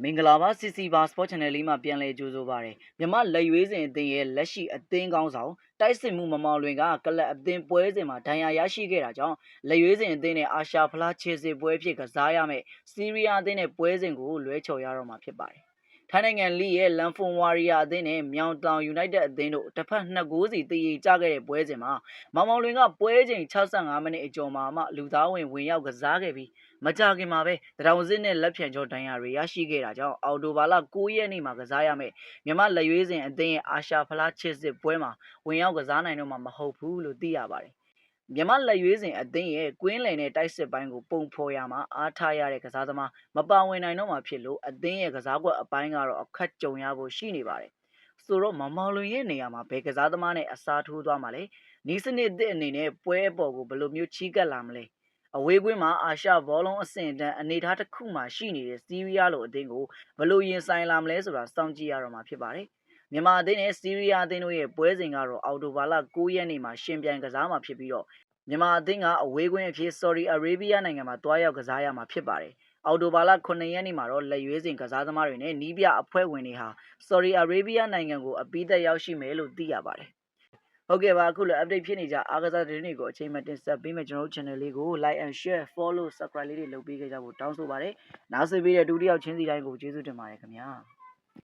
မင်္ဂလာပါ CC ဘာ Sport Channel လေးမှာပြန်လည်ကြိုဆိုပါရစေမြမလက်ရွေးစင်အသင်းရဲ့လက်ရှိအသင်းကောင်းဆောင်တိုက်စစ်မှုမမောင်လွင်ကကလပ်အသင်းပွဲစဉ်မှာဒဏ်ရာရရှိခဲ့တာကြောင့်လက်ရွေးစင်အသင်းနဲ့အာရှဖလားခြေစစ်ပွဲဖြစ်ကစားရမယ်စီးရီးယားအသင်းနဲ့ပွဲစဉ်ကိုလွဲချော်ရတော့မှာဖြစ်ပါတယ် ထိုင်းနိုင်ငံလီရဲ့လန်ဖွန်ဝါရီယာအသင်းနဲ့မြောင်တောင်ယူနိုက်တက်အသင်းတို့တစ်ဖက်နှစ်ဂိုးစီတည်ရကြခဲ့တဲ့ပွဲစဉ်မှာမောင်မောင်လွင်ကပွဲချိန်65မိနစ်အကျော်မှာမှလူသားဝင်ဝင်ရောက်ကစားခဲ့ပြီးမကြခင်မှာပဲတရောင်စစ်နဲ့လက်ဖြံကျော်ဒဏ်ရာတွေရရှိခဲ့တာကြောင့်အော်တိုဘာလ9ရက်နေ့မှာကစားရမယ်မြန်မာလက်ရွေးစင်အသင်းရဲ့အာရှဖလားချစ်စစ်ပွဲမှာဝင်ရောက်ကစားနိုင်တော့မှာမဟုတ်ဘူးလို့သိရပါတယ် မြန်မာလက်ရွေးစင်အသင်းရဲ့ကွင်းလယ်နဲ့တိုက်စစ်ပိုင်းကိုပုံဖော်ရမှာအားထားရတဲ့ကစားသမားမပါဝင်နိုင်တော့မှာဖြစ်လို့အသင်းရဲ့ကစားကွက်အပိုင်းကတော့အခက်ကြုံရဖို့ရှိနေပါတယ်ဆိုတော့မမောင်လွင်ရဲ့နေရာမှာဘယ်ကစားသမားနဲ့အစားထိုးသွားမှာလဲနီးစနစ်အသစ်အနေနဲ့ပွဲအပေါ်ကိုဘယ်လိုမျိုးချီးကပ်လာမလဲအဝေးကွင်းမှာအာရှဘောလုံးအဆင့်တန်းအနေအထားတစ်ခုမှရှိနေတဲ့စီးရီးယားလိုအသင်းကိုဘယ်လိုရင်ဆိုင်လာမလဲဆိုတာစောင့်ကြည့်ရတော့မှာဖြစ်ပါတယ်။မြန်မာအသင်းနဲ့စီးရီးယားအသင်းတို့ရဲ့ပွဲစဉ်ကတော့အော်တိုဘာလ9ရက်နေ့မှာရှင်ပြိုင်ကစားမှာဖြစ်ပြီးတော့ မြန်မာအသင်းကအဝေးကွင်းအဖြစ် Saudi Arabia နိုင်ငံမှာတွားရောက်ကစားရမှာဖြစ်ပါတယ်။အော်တိုဘာလ9ရက်နေ့မှာတော့လက်ရွေးစင်ကစားသမားတွေနဲ့နီးပြအဖွဲ့ဝင်တွေဟာ Saudi Arabia နိုင်ငံကိုအပိသက်ရောက်ရှိမယ်လို့သိရပါတယ်။ဟုတ်ကဲ့ပါအခုလို update ဖြစ်နေကြအားကစားသတင်းတွေကိုအချိန်မှတင်ဆက်ပေးမယ်ကျွန်တော်တို့ channel လေးကို like and share follow subscribe လေးတွေလုပ်ပေးခဲ့ကြဖို့တောင်းဆိုပါတယ်နောက်ဆက်ပြီးတဲ့ဒုတိယချင်းစီတိုင်းကိုကျေးဇူးတင်ပါတယ်ခင်ဗျာ